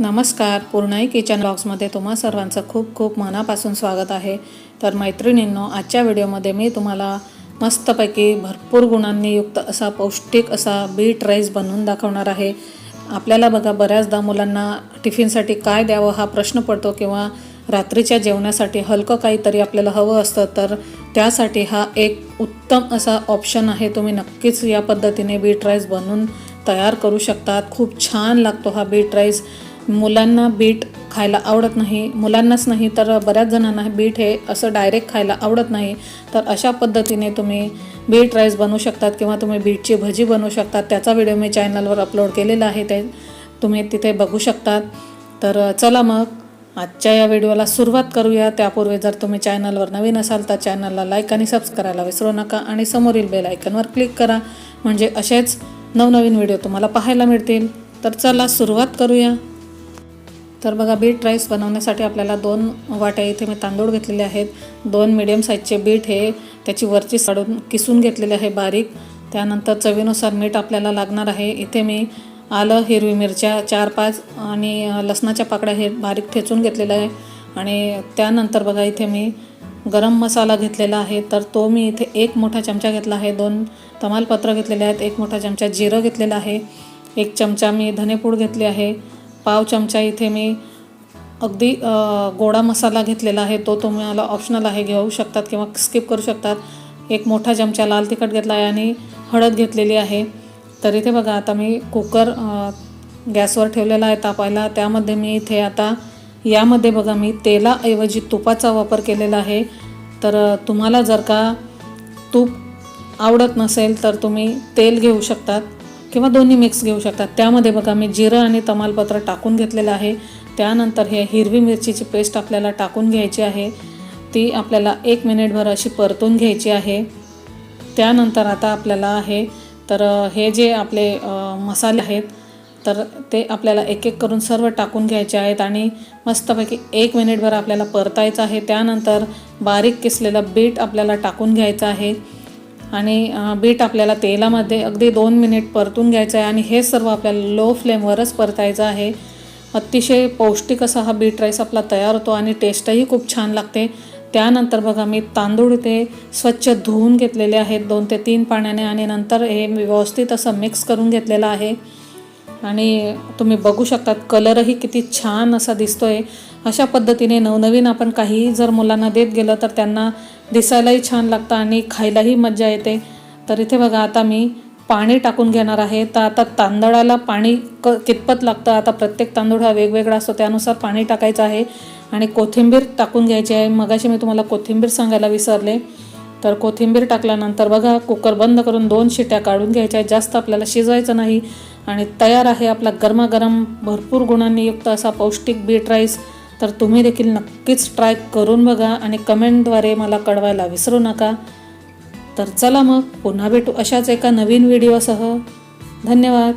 नमस्कार. पूर्णाई किचन ब्लॉग्समध्ये तुम्हा सर्वांचं खूप खूप मनापासून स्वागत आहे. तर मैत्रिणींनो आजच्या व्हिडिओमध्ये मी तुम्हाला मस्तपैकी भरपूर गुणांनी युक्त असा पौष्टिक असा बीट राईस बनवून दाखवणार आहे. आपल्याला बघा बऱ्याचदा मुलांना टिफिनसाठी काय द्यावं हा प्रश्न पडतो किंवा रात्रीच्या जेवणासाठी हलकं काहीतरी आपल्याला हवं असतं तर त्यासाठी हा एक उत्तम असा ऑप्शन आहे. तुम्ही नक्कीच या पद्धतीने बीट राईस बनवून तयार करू शकतात. खूप छान लागतो हा बीट राईस. मुलांना बीट खायला आवडत नाही मुलांनाच नाही तर बऱ्याच जणांना बीट हे असं डायरेक्ट खायला आवडत नाही. तर अशा पद्धतीने तुम्ही बीट राईस बनवू शकतात किंवा तुम्ही बीटची भजी बनवू शकतात. त्याचा व्हिडिओ मी चॅनलवर अपलोड केलेला आहे ते तुम्ही तिथे बघू शकतात. तर चला मग आजच्या या व्हिडिओला सुरुवात करूया. त्यापूर्वी जर तुम्ही चॅनलवर नवीन असाल तर चॅनलला लाईक आणि सबस्क्राईब करायला विसरू नका आणि समोरील बेल आयकनवर क्लिक करा. म्हणजे असेच नवनवीन व्हिडिओ तुम्हाला पाहायला मिळतील. तर चला सुरुवात करूया. तर बघा बीट राईस बनवण्यासाठी आपल्याला दोन वाट्या इथे मी तांदूळ घेतलेले आहेत. दोन मिडियम साईजचे बीट हे त्याची वरची साडून किसून घेतलेले आहे बारीक. त्यानंतर चवीनुसार मीठ आपल्याला लागणार आहे. इथे मी आलं हिरवी मिरच्या चार पाच आणि लसणाच्या पाकळ्या हे बारीक ठेचून घेतलेलं आहे. आणि त्यानंतर बघा इथे मी गरम मसाला घेतलेला आहे. तर तो मी इथे एक मोठा चमचा घेतला आहे. दोन तमालपत्र घेतलेले आहेत. एक मोठा चमचा जिरं घेतलेलं आहे. एक चमचा मी धनेपूड घेतली आहे. पाव चमचा इथे मी अगदी गोडा मसाला घेतलेला आहे. तो तुम्हाला ऑप्शनल आहे घेऊ शकतात किंवा स्किप करू शकतात. एक मोठा चमचा लाल तिखट घेतला आहे आणि हळद घेतलेली आहे. तर इथे बघा आता मी कुकर गॅसवर ठेवलेला आहे तापायला. त्यामध्ये मी इथे आता यामध्ये बघा मी तेलाऐवजी तुपाचा वापर केलेला आहे. तर तुम्हाला जर का तूप आवडत नसेल तर तुम्ही तेल घेऊ शकतात. किंवा दोन्ही मिक्स घेऊ शकतात. त्यामध्ये बघा मी जिरं आणि तमालपत्र टाकून घेतलेलं आहे. त्यानंतर हे हिरवी मिरचीची पेस्ट आपल्याला टाकून घ्यायची आहे. ती आपल्याला एक मिनिटभर अशी परतून घ्यायची आहे. त्यानंतर आता आपल्याला आहे तर हे जे आपले मसाले आहेत तर ते आपल्याला एक एक करून सर्व टाकून घ्यायचे आहेत आणि मस्तपैकी एक मिनिटभर आपल्याला परतायचं आहे. त्यानंतर बारीक किसलेलं बीट आपल्याला टाकून घ्यायचं आहे. आणि बीट आपल्याला तेलामध्ये अगदी दोन मिनिट परतून घ्यायचं आहे आणि हे सर्व आपल्याला लो फ्लेमवरच परतायचं आहे. अतिशय पौष्टिक असा हा बीट राईस आपला तयार होतो आणि टेस्टही खूप छान लागते. त्यानंतर बघा मी तांदूळ ते स्वच्छ धुवून घेतलेले आहेत दोन ते तीन पाण्याने आणि नंतर हे मी व्यवस्थित असं मिक्स करून घेतलेलं आहे. आणि तुम्ही बघू शकतात कलरही किती छान असा दिसतो आहे अशा पद्धतीने नवनवीन आपण काही जर मुलांना देत गेलं तर त्यांना दिसायलाही छान लागतं आणि खायलाही मज्जा येते. तर इथे बघा आता मी पाणी टाकून घेणार आहे. तर आता तांदळाला पाणी क कितपत लागतं? आता प्रत्येक तांदूळ हा वेगवेगळा असतो. त्यानुसार पाणी टाकायचं आहे आणि कोथिंबीर टाकून घ्यायची आहे. मगाशी मी तुम्हाला कोथिंबीर सांगायला विसरले. तर कोथिंबीर टाकल्यानंतर बघा कुकर बंद करून दोन शिट्या काढून घ्यायच्या आहेत. जास्त आपल्याला शिजवायचं नाही आणि तयार आहे आपला गरमागरम भरपूर गुणांनी युक्त असा पौष्टिक बीट राईस. तर तुम्ही देखील नक्कीच ट्राय करून बघा आणि कमेंटद्वारे मला कळवायला विसरू नका. तर चला मग पुन्हा भेटू अशाच एका नवीन व्हिडिओसह. धन्यवाद.